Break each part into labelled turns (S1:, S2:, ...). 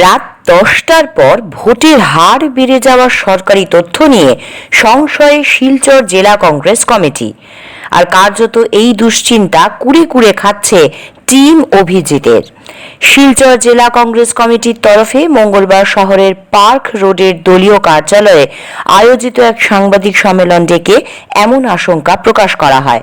S1: রাত দশটার পর ভোটের হার বেড়ে যাওয়ার সরকারি তথ্য নিয়ে সংশয়ে শিলচর জেলা কংগ্রেস কমিটি। আর কার্যত এই দুশ্চিন্তা কুড়ে কুড়ে খাচ্ছে টিম অভিজিতের। শিলচর জেলা কংগ্রেস কমিটির তরফে মঙ্গলবার শহরের পার্ক রোডের দলীয় কার্যালয়ে আয়োজিত এক সাংবাদিক সম্মেলন ডেকে এমন আশঙ্কা প্রকাশ করা হয়।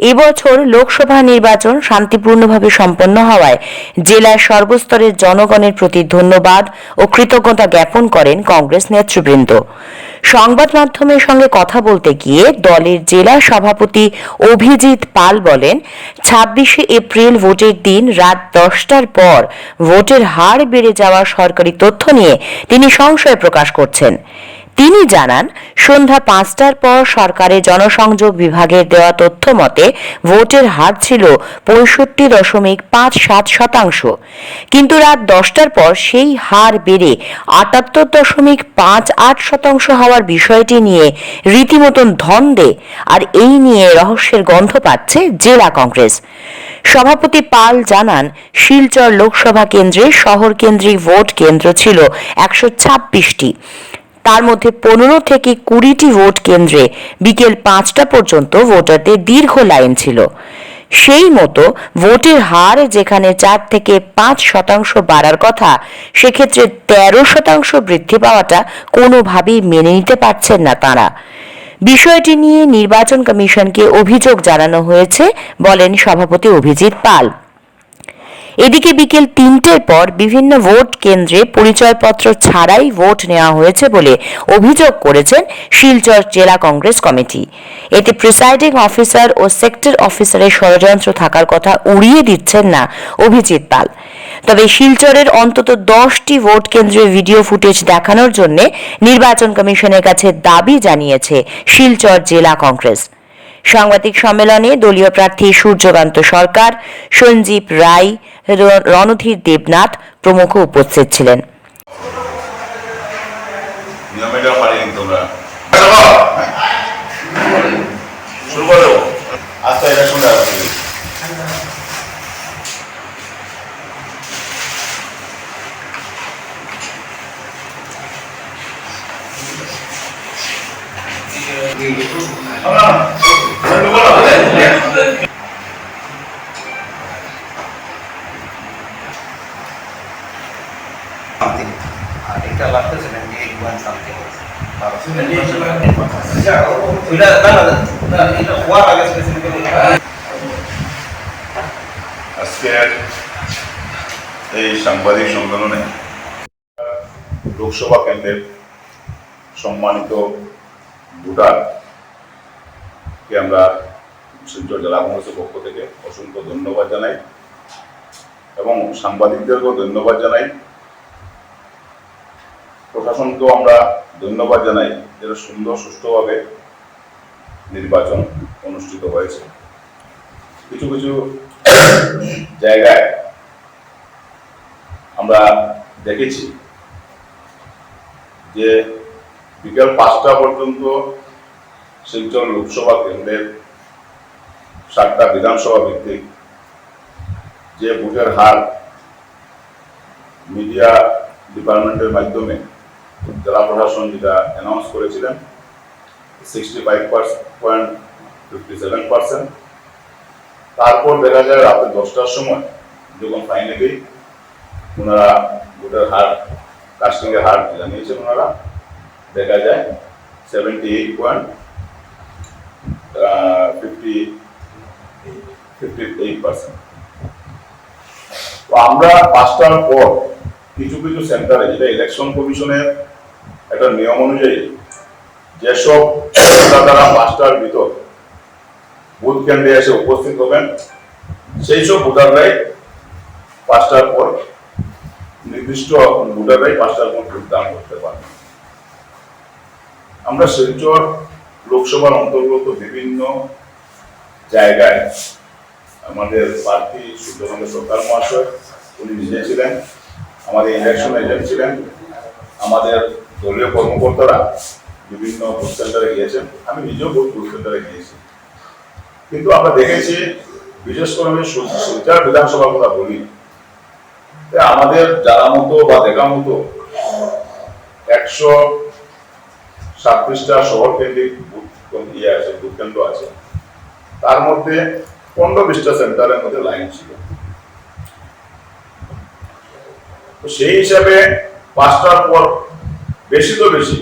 S1: এবছর লোকসভা নির্বাচন শান্তিপূর্ণভাবে সম্পন্ন হওয়ায় জেলার সর্বস্তরের জনগণের প্রতি ধন্যবাদ ও কৃতজ্ঞতা জ্ঞাপন করেন কংগ্রেস নেতৃবৃন্দ। সংবাদ মাধ্যমের সঙ্গে কথা বলতে গিয়ে দলের জেলা সভাপতি অভিজিৎ পাল বলেন, ছাব্বিশে এপ্রিল ভোটের দিন রাত দশটার পর ভোটের হার বেড়ে যাওয়া সরকারি তথ্য নিয়ে তিনি সংশয় প্রকাশ করছেন। তিনি জানান, সন্ধ্যা পাঁচটার পর সরকারের জনসংযোগ বিভাগের দেওয়া তথ্য মতে ভোটের হার ছিল পঁয়ষট্টি দশমিক পাঁচ সাত শতাংশ। কিন্তু রাত দশটার পর সেই হার বেড়ে আটাত্তর দশমিক পাঁচ আট শতাংশ হওয়ার বিষয়টি নিয়ে রীতিমতন ধন্দে আর এই নিয়ে রহস্যের গন্ধ পাচ্ছে জেলা কংগ্রেস। সভাপতি পাল জানান, শিলচর লোকসভা কেন্দ্রে শহর কেন্দ্রিক ভোট কেন্দ্র ছিল একশো ছাব্বিশটি। তার মধ্যে পনেরো থেকে কুড়িটি ভোট কেন্দ্রে বিকেল পাঁচটা পর্যন্ত ভোটারদের দীর্ঘ লাইন ছিল। সেই মতো ভোটের হার যেখানে চার থেকে পাঁচ শতাংশ বাড়ার কথা, সেক্ষেত্রে তেরো শতাংশ বৃদ্ধি পাওয়াটা কোনোভাবেই মেনে নিতে পারছেন না তারা। বিষয়টি নিয়ে নির্বাচন কমিশনকে অভিযোগ জানানো হয়েছে, বলেন সভাপতি অভিজিৎ পাল। এদিকে বিকেল তিনটের পর বিভিন্ন ভোট কেন্দ্রে পরিচয়পত্র ছাড়াই ভোট নেওয়া হয়েছে বলে অভিযোগ করেছেন শিলচর জেলা কংগ্রেস কমিটি। এতে প্রিসাইডিং অফিসার ও সেক্টর অফিসারের ষড়যন্ত্র থাকার কথা উড়িয়ে দিচ্ছেন না অভিজিৎ পাল। তবে শিলচরের অন্তত দশটি ভোট কেন্দ্রে ভিডিও ফুটেজ দেখানোর জন্য নির্বাচন কমিশনের কাছে দাবি জানিয়েছে শিলচর জেলা কংগ্রেস। সাংবাদিক সম্মেলনে দলীয় প্রার্থী সূর্যকান্ত সরকার সঞ্জীব রায় রণধীর দেবনাথ প্রমুখ উপস্থিত ছিলেন।
S2: নিয়মিটা দেবো আচ্ছা এটা.
S3: Uh, লাগতেছে নাকি এইট ওয়ান সামথিং
S2: আজকের এই সাংবাদিক সম্মেলনে লোকসভা কেন্দ্রের সম্মানিত ভোটার কে আমরা শিলচর জেলা কংগ্রেসের পক্ষ থেকে অসংখ্য ধন্যবাদ জানাই এবং সাংবাদিকদেরকেও ধন্যবাদ জানাই প্রশাসনকেও আমরা ধন্যবাদ জানাই যেটা সুন্দর সুষ্ঠুভাবে নির্বাচন অনুষ্ঠিত হয়েছে। কিছু কিছু জায়গায় আমরা দেখেছি যে বিকেল পাঁচটা পর্যন্ত শিলচর লোকসভা কেন্দ্রের সাতটা বিধানসভা ভিত্তিক যে ভোটের হার মিডিয়া ডিপার্টমেন্টের মাধ্যমে জেলা প্রশাসন যেটা অ্যানাউন্স করেছিলেন sixty five point fifty seven percent তারপর দেখা যায় রাতে দশটার সময় যখন ফাইনালি ওনারা ভোটের হার কাস্টিং এর হার জানিয়েছেন ওনারা, দেখা যায় seventy eight point fifty fifty eight percent তো আমরা পাঁচটার পর কিছু কিছু সেন্টারে যেটা ইলেকশন কমিশনের একটা নিয়ম অনুযায়ী যেসব ভোটাররা পাঁচটার ভিতর বুথ কেন্দ্রে এসে উপস্থিত হবেন সেই সব ভোটাররাই পাঁচটার পর নির্দিষ্ট ভোটাররাই পাঁচটার পর ভোট দান করতে পারবেন। আমরা শিলচর লোকসভার অন্তর্গত বিভিন্ন জায়গায় আমাদের প্রার্থী সূর্যকান্ত সরকার মহাশয়, উনি নিজে ছিলেন। আমাদের ইলেকশন এজেন্ট ছিলেন আমাদের দলীয় কর্মকর্তারা বিভিন্ন বুথ সেন্টারে গিয়েছেন। আমি নিজেও বুথ সেন্টারে গিয়েছি। কিন্তু আমরা দেখেছি, বিশেষ করে আমি শিলচর বিধানসভার কথা বলি আমাদের জানা মতো বা দেখা মতো একশো সাতত্রিশটা শহর কেন্দ্রিক ইয়ে আছে বুথ কেন্দ্র আছে। তার মধ্যে পনেরো বিশটা সেন্টারের মধ্যে লাইন ছিল। তো সেই হিসাবে পাঁচটার পর বেশি তো বেশি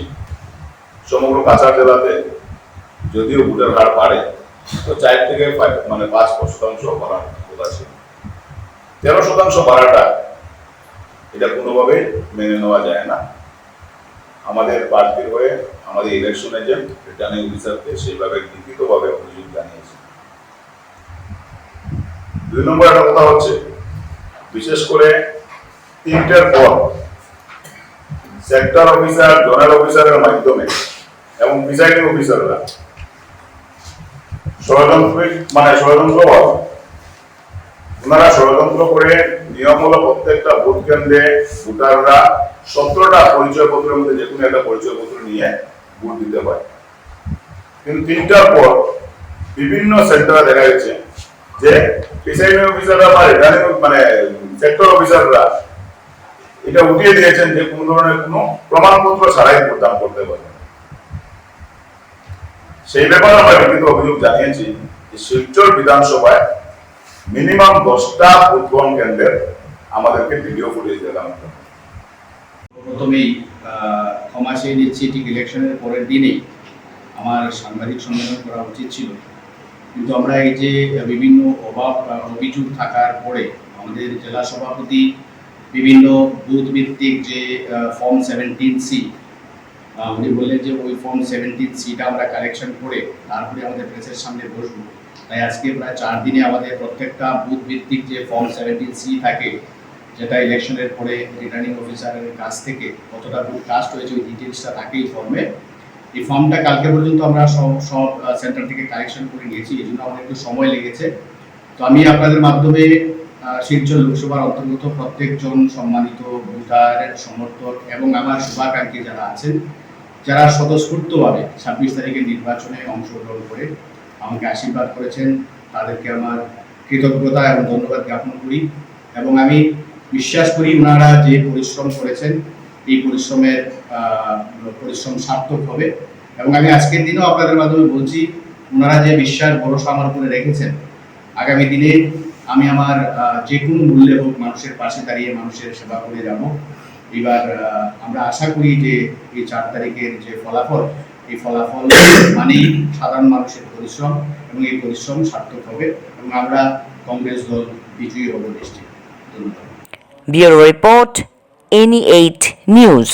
S2: সমগ্র কাছাড় জেলাতে যদিও ভোটের হার বাড়ে, তো চার থেকে মানে পাঁচ শতাংশ বাড়ার কথা ছিল। তেরো শতাংশ বাড়াটা এটা কোনোভাবেই মেনে নেওয়া যায় না। আমাদের প্রার্থীর হয়ে, আমাদের ইলেকশন এজেন্ট রিটার্নিং অফিসারকে সেইভাবে লিখিতভাবে অভিযোগ জানিয়েছে। দুই নম্বর একটা কথা হচ্ছে, বিশেষ করে তিনটের পর সেক্টর অফিসার জোনাল অফিসারের মাধ্যমে এবং প্রিসাইডিং অফিসাররা ষড়যন্ত্রিক মানে ষড়যন্ত্র ওনারা ষড়যন্ত্র করে নিয়ম হলো প্রত্যেকটা ভোট কেন্দ্রে ভোটাররা সতেরোটা পরিচয় পত্রের মধ্যে যে কোনো একটা পরিচয় পত্র নিয়ে ভোট দিতে হয়। কিন্তু তিনটার পর বিভিন্ন সেন্টারে দেখা গেছে যে প্রিসাইডিং অফিসাররা বা রিটার্নিং মানে সেক্টর অফিসাররা এটা উঠিয়ে দিয়েছেন যে কোনো ধরনের কোনো প্রমাণপত্র ছাড়াই ভোটদান করতে পারবে সেই ব্যাপারে আমরা লিখিত অভিযোগ জানিয়েছি যে শিলচর বিধানসভায় মিনিমাম দশটা ভোট গ্রহণ কেন্দ্রের আমাদেরকে ভিডিও ফুটেজ দেখানো।
S4: প্রথমেই ক্ষমা চেয়ে নিচ্ছি, ঠিক ইলেকশনের পরের দিনেই আমার সাংবাদিক সম্মেলন করা উচিত ছিল কিন্তু আমরা এই যে বিভিন্ন অভাব অভিযোগ থাকার পরে আমাদের জেলা সভাপতি বিভিন্ন বুথ ভিত্তিক যে ফর্ম সেভেন্টিন সি উনি বললেন যে ওই ফর্ম সেভেন্টিন সিটা আমরা কালেকশন করে তারপরে আমাদের প্রেসের সামনে বসবো। তাই আজকে প্রায় চার দিনে আমাদের প্রত্যেকটা বুথ ভিত্তিক যে ফর্ম সেভেন্টিন সি থাকে, যেটা ইলেকশনের পরে রিটার্নিং অফিসারের কাছ থেকে কতটা বুথ কাস্ট হয়েছে, ওই ডিটেলসটা থাকে এই ফর্মে এই ফর্মটা কালকে পর্যন্ত আমরা সব সব সেন্টার থেকে কালেকশন করে নিয়েছি, এই জন্য আমাদের একটু সময় লেগেছে। তো আমি আপনাদের মাধ্যমে শিলচর লোকসভার অন্তর্গত প্রত্যেকজন সম্মানিত ভোটারের সমর্থক এবং আমার শুভাকাঙ্ক্ষী যারা আছেন, যারা স্বতঃস্ফূর্তভাবে ছাব্বিশ তারিখের নির্বাচনে অংশগ্রহণ করে আমাকে আশীর্বাদ করেছেন, তাদেরকে আমার কৃতজ্ঞতা এবং ধন্যবাদ জ্ঞাপন করি। এবং আমি বিশ্বাস করি ওনারা যে পরিশ্রম করেছেন, এই পরিশ্রমের পরিশ্রম সার্থক হবে। এবং আমি আজকের দিনেও আপনাদের মাধ্যমে বলছি, ওনারা যে বিশ্বাস, ভরসা আমার উপরে রেখেছেন, আগামী দিনে আমি আমার যে কোনো মূল্যে হোক মানুষের পাশে দাঁড়িয়ে মানুষের সেবা করে যাব। এবার আমরা আশা করি যে এই চার তারিখের যে ফলাফল, এই ফলাফল মানেই সাধারণ মানুষের পরিশ্রম এবং এই পরিশ্রম সার্থক হবে এবং আমরা কংগ্রেস দল বিজয়ী হব নিশ্চিত। ধন্যবাদ।
S1: Report any eight news